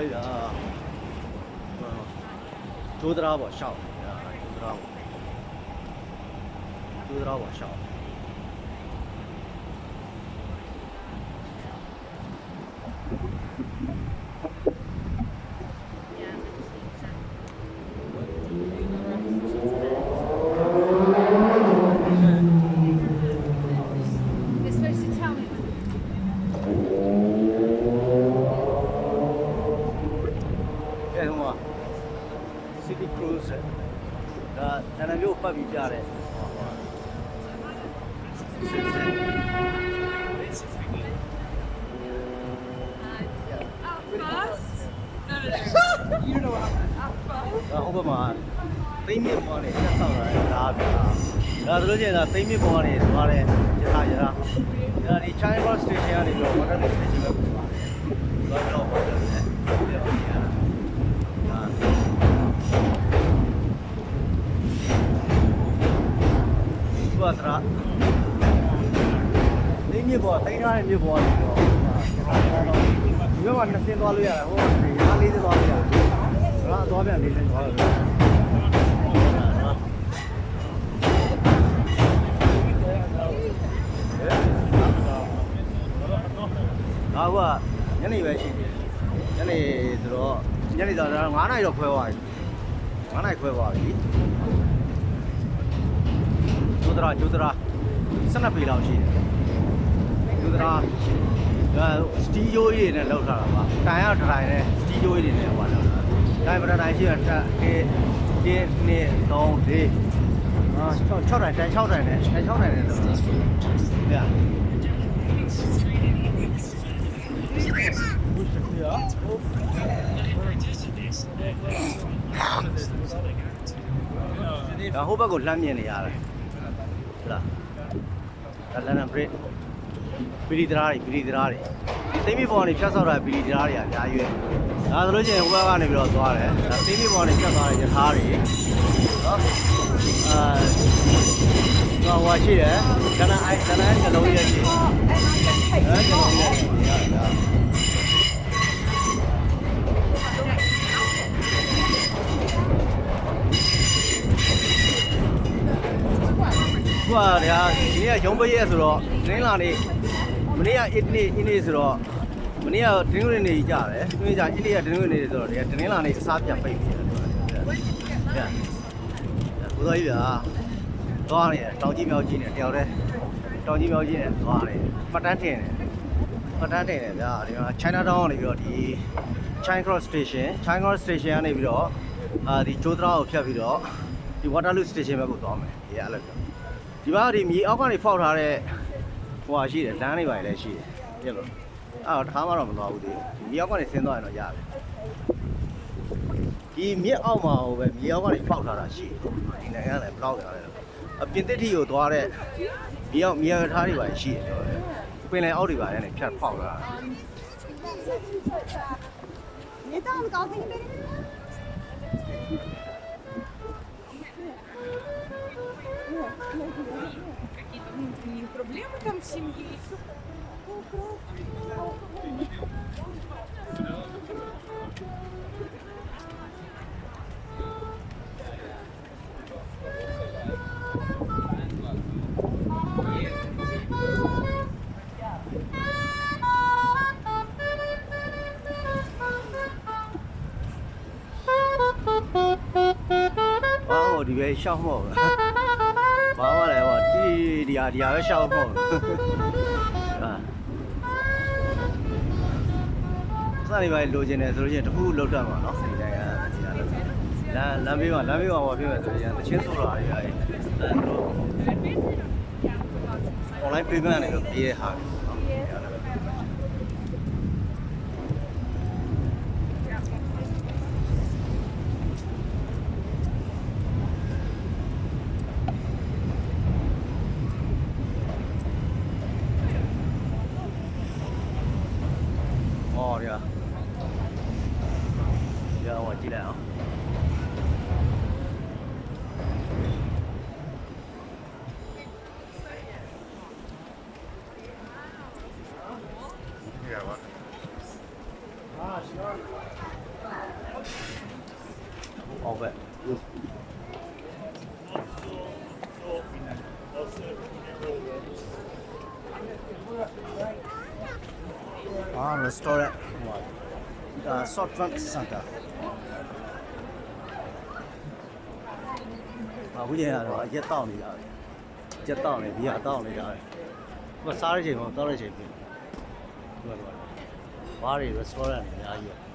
အေးဟာကျိုးတရားပေါ်ရှောက်ဟာကျိုးတရားပေါ်ကျိုးတရားပေါ်ရှောက် You're supposed to tell me. အဲဟိုမှာ City Cruise ဒါတနင်္ဂနွေပတ်ပြီးပြတယ်ဟောဟောစစ်စစ် Out first? No, no, no. you know what Out first? ဒါဟိုဘက်မှာသိမ့်မြင့်ပေါ်နေဆက်ဆောက်တာလေဒါပြတာဒါဆိုလို့ချင်းဒါသိမ့်မြင့်ပေါ်နေသွားတယ်ရထားရထားဒါဒီ China Cross Station ကနေပြီးတော့ Waterloo Station ပဲပြန်သွားတယ်သွားတော့ ဘာသာသိမ့်မြင့်ပေါ်သိမ့်ထားတဲ့မြင့်ပေါ်နေတော့ဒီဘက်မှာနှစ်ဆင်းသွားလို့ရတယ်ဟိုကရားလေးဆင်းသွားလို့ရတယ်ဒါတော့သွားပြန်လေးဆင်းသွားလို့ရတယ်ဒါကညနေပဲရှိတယ်ညနေဆိုတော့ညနေဆိုတော့9နာရီတော့ခွဲသွားပြီ9နာရီခွဲသွားပြီ ကျိုးတရာကျိုးတရာ12ပေလောက်ရှိတယ်ကျိုးတရာဒါစတီယိုးရည်နဲ့လောက်ထားတာပါတိုင်ရတိုင်နဲ့စတီယိုးရည်နဲ့ဟောလောက်တာတိုင်ပရတိုင်ရှိတာတက်အေးဒီနေ့တော့ဒီအာ6တိုင်တိုင်6တိုင်နဲ့တိုင်6တိုင်နဲ့လောက်တာဟဲ့ဒါဟိုဘက်ကိုလှမ်းမြင်နေရတယ်ဟုတ်လား ဒါလန်ဒန်ဘရစ်ပီရီဒရာတွေပီရီဒရာတွေဒီသိမ့်မီပေါ်ကနေဖြတ်ဆောက်တာပီရီဒရာတွေအများကြီးပဲဒါဆိုလို့ချင်းဟိုဘက်ကနေပြီးတော့သွားတယ်ဒါသိမ့်မီပေါ်ကနေဖြတ်သွားတဲ့ရထားတွေနော်အာတော့ဟွာရှိတယ်ကနအိုင်ကနအိုင်ကလုံးကြီးရှိတယ်အဲကလုံးကြီးရှိတယ်ဒါ ခုကဗျာဒီနေ့ကရုံးပရက်ဆိုတော့တင်းလာနေမနေ့ကအစ်နေ့အင်းနေ့ဆိုတော့မနေ့ကတင်းဝင်နေကြတယ်သူကအစ်နေ့ကတင်းဝင်နေဆိုတော့ဒီကတင်းလာနေအစားပြန်ပိတ်နေတယ်ဗျာကိုတော်ကြီးဗျာသွားနေတယ်တောင်ကြီးမြောက်ကြီးနဲ့တယောက်တည်းတောင်ကြီးမြောက်ကြီးနဲ့သွားနေမှတ်တမ်းတင်တယ်မှတ်တမ်းတင်တယ်ဗျာဒီမှာ China Town ကနေပြီးတော့ဒီ China Cross Station China Cross Station ကနေပြီးတော့အာဒီကျိုးတရာကိုဖြတ်ပြီးတော့ဒီ Waterloo Station ဘက်ကိုသွားမယ်ဒီကအဲ့လိုပြော ဒီမှာဒီမြေအောက်ကနေဖောက်ထားတဲ့ဟိုဟာရှိတယ်လမ်းတွေပါလည်းရှိတယ်ပြည့်လို့အဲ့တော့တစ်ခါမှတော့မသွားဘူးဒီမြေအောက်ကနေဆင်းသွားရင်တော့ရတယ်ဒီမြေအောက်မှာဟိုပဲမြေအောက်ကနေဖောက်ထားတာရှိတယ်ဒီနိုင်ငံကလည်းဘလောက်ရလဲအပြင်တစ်ထီကိုသွားတဲ့မြေအောက်မြေထားတွေပါရှိတယ်ပြောတယ်ပင်လယ်အောက်တွေပါလည်းဖြတ်ဖောက်ထားတာ 你到了高兴呗。 какие-то внутренние проблемы там в семье и все. Wow, die ben je charmant. ဘာမှလည်းဟိုတီဒီဟာဒီဟာပဲရှောက်မော့။ဟာ။စနေပိုင်းလိုချင်တယ်ဆိုလို့ရှိရင်တစ်ခုလောက်တတ်မှာနော်ဒီတိုင်းကဒီဟာလောက်လမ်းလမ်းဘေးမှာလမ်းဘေးမှာဟောပြမယ်ဆိုရင်တချင်းဆိုတာတွေအဲအဲတို့ online payment နဲ့တော့ပြေးတဲ့ဟာတွေပေါ့နော် ဟောရရဟောကြည့်လိုက်အောင်ရပါဟာဟုတ်ပဲ အာ restaurant ဟိုဒါ soft drink center အခုကျရင်ကတော့ရက်တောက်နေကြတယ်ရက်တောက်နေဘီယာတောက်နေကြတယ်သူကစားရချိန်မှာတောက်ရချိန်ပြင်သူကတော့ဘားတွေ restaurant တွေအများကြီးပဲ